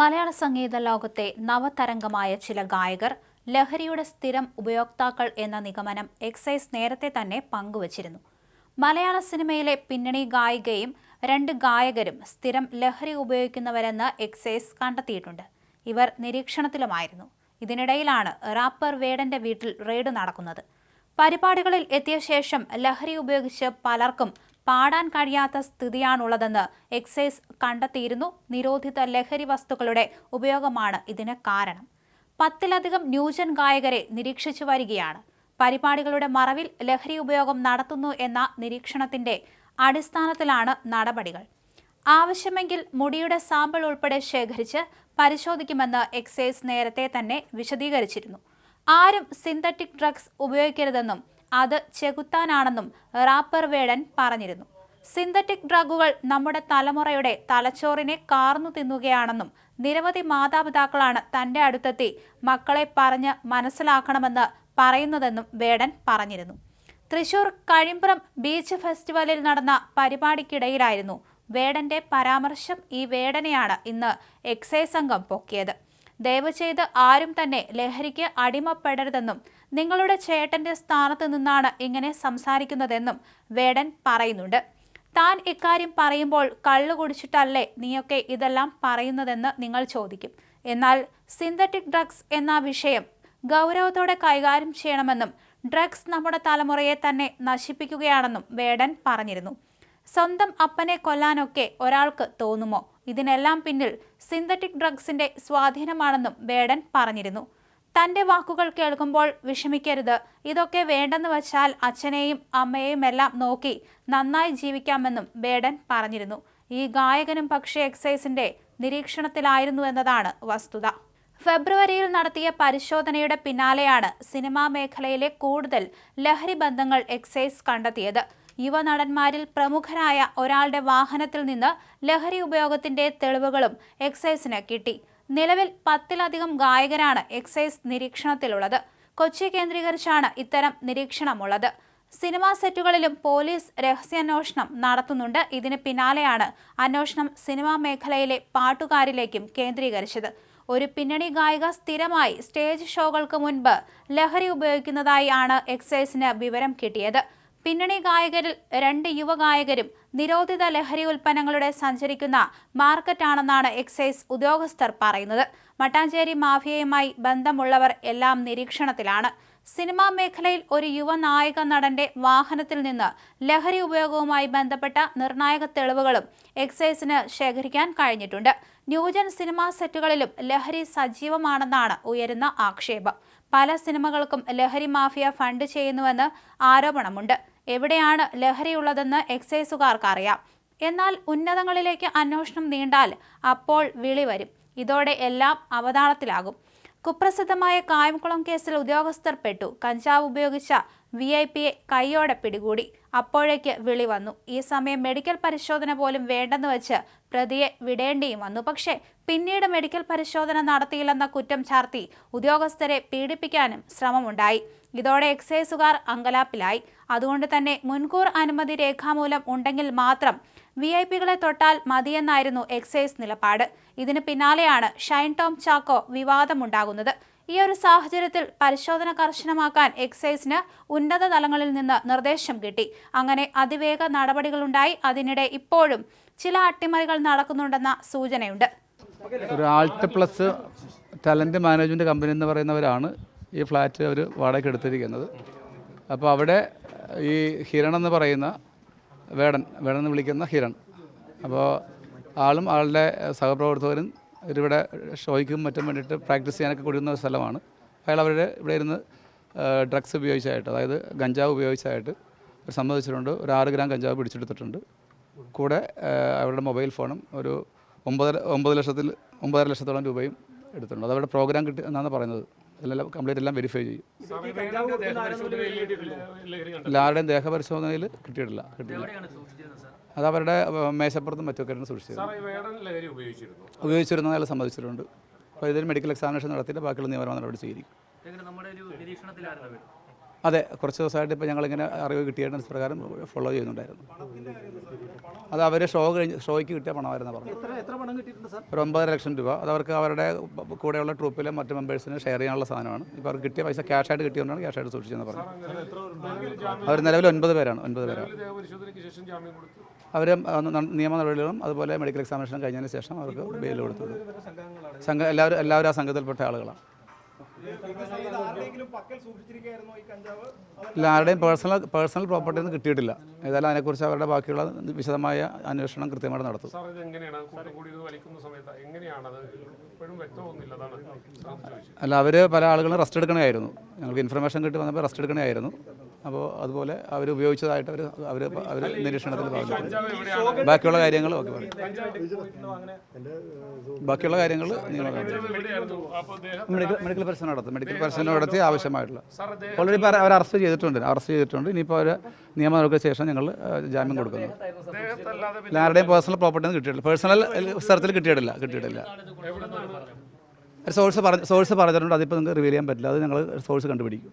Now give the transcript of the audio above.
മലയാള സംഗീത ലോകത്തെ നവതരംഗമായ ചില ഗായകർ ലഹരിയുടെ സ്ഥിരം ഉപയോക്താക്കൾ എന്ന നിഗമനം എക്സൈസ് നേരത്തെ തന്നെ പങ്കുവച്ചിരുന്നു. മലയാള സിനിമയിലെ പിന്നണി ഗായികയും രണ്ട് ഗായകരും സ്ഥിരം ലഹരി ഉപയോഗിക്കുന്നവരെന്ന് എക്സൈസ് കണ്ടെത്തിയിട്ടുണ്ട്. ഇവർ നിരീക്ഷണത്തിലുമായിരുന്നു. ഇതിനിടയിലാണ് റാപ്പർ വേടന്റെ വീട്ടിൽ റെയ്ഡ് നടക്കുന്നത്. പരിപാടികളിൽ എത്തിയ ശേഷം ലഹരി ഉപയോഗിച്ച് പലർക്കും പാടാൻ കഴിയാത്ത സ്ഥിതിയാണുള്ളതെന്ന് എക്സൈസ് കണ്ടെത്തിയിരുന്നു നിരോധിത ലഹരി വസ്തുക്കളുടെ ഉപയോഗമാണ് ഇതിന് കാരണം. പത്തിലധികം ന്യൂജൻ ഗായകരെ നിരീക്ഷിച്ചു വരികയാണ്. പരിപാടികളുടെ മറവിൽ ലഹരി ഉപയോഗം നടത്തുന്നു എന്ന നിരീക്ഷണത്തിന്റെ അടിസ്ഥാനത്തിലാണ് നടപടികൾ. ആവശ്യമെങ്കിൽ മുടിയുടെ സാമ്പിൾ ഉൾപ്പെടെ ശേഖരിച്ച് പരിശോധിക്കുമെന്ന് എക്സൈസ് നേരത്തെ തന്നെ വിശദീകരിച്ചിരുന്നു. ആരും സിന്തറ്റിക് ഡ്രഗ്സ് ഉപയോഗിക്കരുതെന്നും അത് ചെകുത്താനാണെന്നും റാപ്പർ വേടൻ പറഞ്ഞിരുന്നു. സിന്തറ്റിക് ഡ്രഗുകൾ നമ്മുടെ തലമുറയുടെ തലച്ചോറിനെ കാർന്നു തിന്നുകയാണെന്നും നിരവധി മാതാപിതാക്കളാണ് തന്റെ അടുത്തെത്തി മക്കളെ പറഞ്ഞ് മനസ്സിലാക്കണമെന്ന് പറയുന്നതെന്നും വേടൻ പറഞ്ഞിരുന്നു. തൃശൂർ കഴിമ്പ്രം ബീച്ച് ഫെസ്റ്റിവലിൽ നടന്ന പരിപാടിക്കിടയിലായിരുന്നു വേടന്റെ പരാമർശം ഈ വേടനെയാണ് ഇന്ന് എക്സൈസ് സംഘം പൊക്കിയത്. ദയവ് ചെയ്ത് ആരും തന്നെ ലഹരിക്ക് അടിമപ്പെടരുതെന്നും നിങ്ങളുടെ ചേട്ടന്റെ സ്ഥാനത്ത് നിന്നാണ് ഇങ്ങനെ സംസാരിക്കുന്നതെന്നും വേടൻ പറയുന്നുണ്ട്. താൻ ഇക്കാര്യം പറയുമ്പോൾ കള്ളു കുടിച്ചിട്ടല്ലേ നീയൊക്കെ ഇതെല്ലാം പറയുന്നതെന്ന് നിങ്ങൾ ചോദിക്കും. എന്നാൽ സിന്തറ്റിക് ഡ്രഗ്സ് എന്ന വിഷയം ഗൗരവത്തോടെ കൈകാര്യം ചെയ്യണമെന്നും ഡ്രഗ്സ് നമ്മുടെ തലമുറയെ തന്നെ നശിപ്പിക്കുകയാണെന്നും വേടൻ പറഞ്ഞിരുന്നു. സ്വന്തം അപ്പനെ കൊല്ലാനൊക്കെ ഒരാൾക്ക് തോന്നുമോ? ഇതിനെല്ലാം പിന്നിൽ സിന്തറ്റിക് ഡ്രഗ്സിന്റെ സ്വാധീനമാണെന്നും വേടൻ പറഞ്ഞിരുന്നു. തന്റെ വാക്കുകൾ കേൾക്കുമ്പോൾ വിഷമിക്കരുത്. ഇതൊക്കെ വേണ്ടെന്ന് വച്ചാൽ അച്ഛനെയും അമ്മയെയും എല്ലാം നോക്കി നന്നായി ജീവിക്കാമെന്നും വേടൻ പറഞ്ഞിരുന്നു. ഈ ഗായകനും പക്ഷേ എക്സൈസിന്റെ നിരീക്ഷണത്തിലായിരുന്നു എന്നതാണ് വസ്തുത. ഫെബ്രുവരിയിൽ നടത്തിയ പരിശോധനയുടെ പിന്നാലെയാണ് സിനിമാ മേഖലയിലെ കൂടുതൽ ലഹരി ബന്ധങ്ങൾ എക്സൈസ് കണ്ടെത്തിയത്. യുവനടന്മാരിൽ പ്രമുഖരായ ഒരാളുടെ വാഹനത്തിൽ നിന്ന് ലഹരി ഉപയോഗത്തിന്റെ തെളിവുകളും എക്സൈസിന് കിട്ടി. നിലവിൽ പത്തിലധികം ഗായകരാണ് എക്സൈസ് നിരീക്ഷണത്തിലുള്ളത്. കൊച്ചി കേന്ദ്രീകരിച്ചാണ് ഇത്തരം നിരീക്ഷണമുള്ളത്. സിനിമാ സെറ്റുകളിലും പോലീസ് രഹസ്യാന്വേഷണം നടത്തുന്നുണ്ട്. ഇതിന് പിന്നാലെയാണ് അന്വേഷണം സിനിമാ മേഖലയിലെ പാട്ടുകാരിലേക്കും കേന്ദ്രീകരിച്ചത്. ഒരു പിന്നണി ഗായിക സ്ഥിരമായി സ്റ്റേജ് ഷോകൾക്ക് മുൻപ് ലഹരി ഉപയോഗിക്കുന്നതായി ആണ് എക്സൈസിന് വിവരം കിട്ടിയത്. പിന്നണി ഗായകരിൽ രണ്ട് യുവഗായകരും നിരോധിത ലഹരി ഉൽപ്പന്നങ്ങളുടെ സഞ്ചരിക്കുന്ന മാർക്കറ്റാണെന്നാണ് എക്സൈസ് ഉദ്യോഗസ്ഥർ പറയുന്നത്. മട്ടാഞ്ചേരി മാഫിയയുമായി ബന്ധമുള്ളവർ എല്ലാം നിരീക്ഷണത്തിലാണ്. സിനിമാ മേഖലയിൽ ഒരു യുവ നായക നടന്റെ വാഹനത്തിൽ നിന്ന് ലഹരി ഉപയോഗവുമായി ബന്ധപ്പെട്ട നിർണായക തെളിവുകളും എക്സൈസിന് ശേഖരിക്കാൻ കഴിഞ്ഞിട്ടുണ്ട്. ന്യൂജൻ സിനിമാ സെറ്റുകളിലും ലഹരി സജീവമാണെന്നാണ് ഉയരുന്ന ആക്ഷേപം. പല സിനിമകൾക്കും ലഹരി മാഫിയ ഫണ്ട് ചെയ്യുന്നുവെന്ന് ആരോപണമുണ്ട്. എവിടെയാണ് ലഹരിയുള്ളതെന്ന് എക്സൈസുകാർക്ക് അറിയാം എന്നാൽ ഉന്നതങ്ങളിലേക്ക് അന്വേഷണം നീണ്ടാൽ അപ്പോൾ വിളി വരും. ഇതോടെ എല്ലാം അവതാളത്തിലാകും. കുപ്രസിദ്ധമായ കായംകുളം കേസിൽ ഉദ്യോഗസ്ഥർ പെട്ടു. കഞ്ചാവ് ഉപയോഗിച്ച വി ഐ പിയെ കൈയോടെ പിടികൂടി. അപ്പോഴേക്ക് വിളി വന്നു. ഈ സമയം മെഡിക്കൽ പരിശോധന പോലും വേണ്ടെന്ന് വെച്ച് പ്രതിയെ വിടേണ്ടിയും വന്നു. പക്ഷേ പിന്നീട് മെഡിക്കൽ പരിശോധന നടത്തിയില്ലെന്ന കുറ്റം ചാർത്തി ഉദ്യോഗസ്ഥരെ പീഡിപ്പിക്കാനും ശ്രമമുണ്ടായി. ഇതോടെ എക്സൈസുകാർ അങ്കലാപ്പിലായി. അതുകൊണ്ട് തന്നെ മുൻകൂർ അനുമതി രേഖാമൂലം ഉണ്ടെങ്കിൽ മാത്രം വി ഐ പികളെ തൊട്ടാൽ മതിയെന്നായിരുന്നു എക്സൈസ് നിലപാട്. ഇതിന് പിന്നാലെയാണ് ഷൈൻ ടോം ചാക്കോ വിവാദമുണ്ടാകുന്നത്. ഈ ഒരു സാഹചര്യത്തിൽ പരിശോധന കർശനമാക്കാൻ എക്സൈസിന് ഉന്നത തലങ്ങളിൽ നിന്ന് നിർദ്ദേശം കിട്ടി. അങ്ങനെ അതിവേഗ നടപടികളുണ്ടായി. അതിനിടെ ഇപ്പോഴും ചില അട്ടിമറികൾ നടക്കുന്നുണ്ടെന്ന സൂചനയുണ്ട്. ഒരു alt plus talent management company എന്ന് പറയുന്നവരാണ് ഈ ഫ്ലാറ്റ് അവർ വാടകയ്ക്ക് എടുത്തിരിക്കുന്നത്. അപ്പോൾ അവിടെ ഈ ഹിരൺ എന്ന് പറയുന്ന വേടൻ വേടൻ എന്ന് വിളിക്കുന്ന ഹിരൺ. അപ്പോൾ ആളും ആളുടെ സഹപ്രവർത്തകരും ഇവരിവിടെ ഷോയ്ക്കും മറ്റും വേണ്ടിയിട്ട് പ്രാക്ടീസ് ചെയ്യാനൊക്കെ കൊടുക്കുന്ന ഒരു സ്ഥലമാണ്. അയാൾ അവരുടെ ഇവിടെ ഇരുന്ന് ഡ്രഗ്സ് ഉപയോഗിച്ചായിട്ട് അതായത് ഗഞ്ചാവ് ഉപയോഗിച്ചായിട്ട് ഒരു സമ്മതിച്ചിട്ടുണ്ട്. ഒരു ആറ് ഗ്രാം കഞ്ചാവ് പിടിച്ചെടുത്തിട്ടുണ്ട്. കൂടെ അവരുടെ മൊബൈൽ ഫോണും ഒരു ഒമ്പതര ഒമ്പത് ലക്ഷത്തിൽ ഒമ്പതര ലക്ഷത്തോളം രൂപയും എടുത്തിട്ടുണ്ട്. അത് അവരുടെ പ്രോഗ്രാം കിട്ടി എന്നാണ് പറയുന്നത്. എല്ലാം കംപ്ലീറ്റ് എല്ലാം വെരിഫൈ ചെയ്യും. എല്ലാവരുടെയും ദേഹപരിശോധനയിൽ കിട്ടിയിട്ടില്ല? കിട്ടിയില്ല അത് അവരുടെ മേശപ്പുറത്തും മറ്റൊക്കെ ലഹരി ഉപയോഗിച്ചിരുന്നു? അയാൾ സമ്മതിച്ചിട്ടുണ്ട്. അപ്പോൾ ഇതിൽ മെഡിക്കൽ എക്സാമിനേഷൻ നടത്തിയിട്ട് ബാക്കിയുള്ള നിയമപരമായ നടപടി സ്വീകരിക്കും. എങ്ങനെ നമ്മുടെ ഒരു നിരീക്ഷണത്തിലായിരുന്നു അതെ കുറച്ച് ദിവസമായിട്ട് ഇപ്പോൾ ഞങ്ങളിങ്ങനെ അറിവ് കിട്ടിയതിന് പ്രകാരം ഫോളോ ചെയ്യുന്നുണ്ടായിരുന്നു. അത് അവർ ഷോ കഴിഞ്ഞ് ഷോയ്ക്ക് കിട്ടിയ പണമായിരുന്നു പറഞ്ഞു എത്ര എത്ര പണം കിട്ടിയിട്ടുണ്ട് സാർ? ഒരു ഒമ്പതര ലക്ഷം രൂപ. അത് അവർക്ക് അവരുടെ കൂടെയുള്ള ട്രൂപ്പിലെ മറ്റ് മെമ്പേഴ്സിന് ഷെയർ ചെയ്യാനുള്ള സാധനമാണ്. ഇപ്പോൾ അവർക്ക് കിട്ടിയ പൈസ ക്യാഷായിട്ട് കിട്ടിയതുകൊണ്ടാണ് ക്യാഷായിട്ട് സൂക്ഷിച്ചതെന്ന് പറഞ്ഞു അവർ നിലവിൽ ഒൻപത് പേരാണ് ഒൻപത് പേരാണ്. അവർ നിയമ നടപടികളും അതുപോലെ മെഡിക്കൽ എക്സാമിനേഷൻ കഴിഞ്ഞതിന് ശേഷം അവർക്ക് ബെയിൽ കൊടുത്തു. സംഘം എല്ലാവരും എല്ലാവരും ആ സംഘത്തിൽപ്പെട്ട ആളുകളാണ്. ഇല്ല ആരുടെയും പേഴ്സണൽ പേഴ്സണൽ പ്രോപ്പർട്ടി ഒന്നും കിട്ടിയിട്ടില്ല. ഏതായാലും അതിനെക്കുറിച്ച് അവരുടെ ബാക്കിയുള്ള വിശദമായ അന്വേഷണം കൃത്യമായിട്ട് നടത്തും. അല്ല അവർ പല ആളുകളും റെസ്റ്റ് എടുക്കണമായിരുന്നു ഞങ്ങൾക്ക് ഇൻഫർമേഷൻ കിട്ടി വന്നപ്പോൾ റെസ്റ്റ് എടുക്കണമായിരുന്നു അപ്പോൾ അതുപോലെ അവർ ഉപയോഗിച്ചതായിട്ട് അവർ അവർ അവർ നിരീക്ഷണത്തിൽ പറഞ്ഞു ബാക്കിയുള്ള കാര്യങ്ങൾ ഓക്കെ പറയും. ബാക്കിയുള്ള കാര്യങ്ങൾ നിങ്ങൾ മെഡിക്കൽ മെഡിക്കൽ പരിശോധന നടത്തും. മെഡിക്കൽ പരിശോധന നടത്തി ആവശ്യമായിട്ടുള്ള. സാർ അദ്ദേഹം ഓൾറെഡി ഇപ്പോൾ അവർ അറസ്റ്റ് ചെയ്തിട്ടുണ്ട്. അറസ്റ്റ് ചെയ്തിട്ടുണ്ട്. ഇനിയിപ്പോൾ അവർ നിയമ നടപടിക്ക് ശേഷം ഞങ്ങൾ ജാമ്യം കൊടുക്കുന്നു. ആരുടെയും പേഴ്സണൽ പ്രോപ്പർട്ടി ഒന്നും കിട്ടിയിട്ടില്ല. പേഴ്സണൽ സ്ഥലത്തിൽ കിട്ടിയിട്ടില്ല. കിട്ടിയിട്ടില്ല. സോഴ്സ് പറഞ്ഞ സോഴ്സ് പറഞ്ഞിട്ടുണ്ട്. അതിപ്പോൾ നിങ്ങൾക്ക് റിവീൽ ചെയ്യാൻ പറ്റില്ല. അത് ഞങ്ങൾ സോഴ്സ് കണ്ടുപിടിക്കും.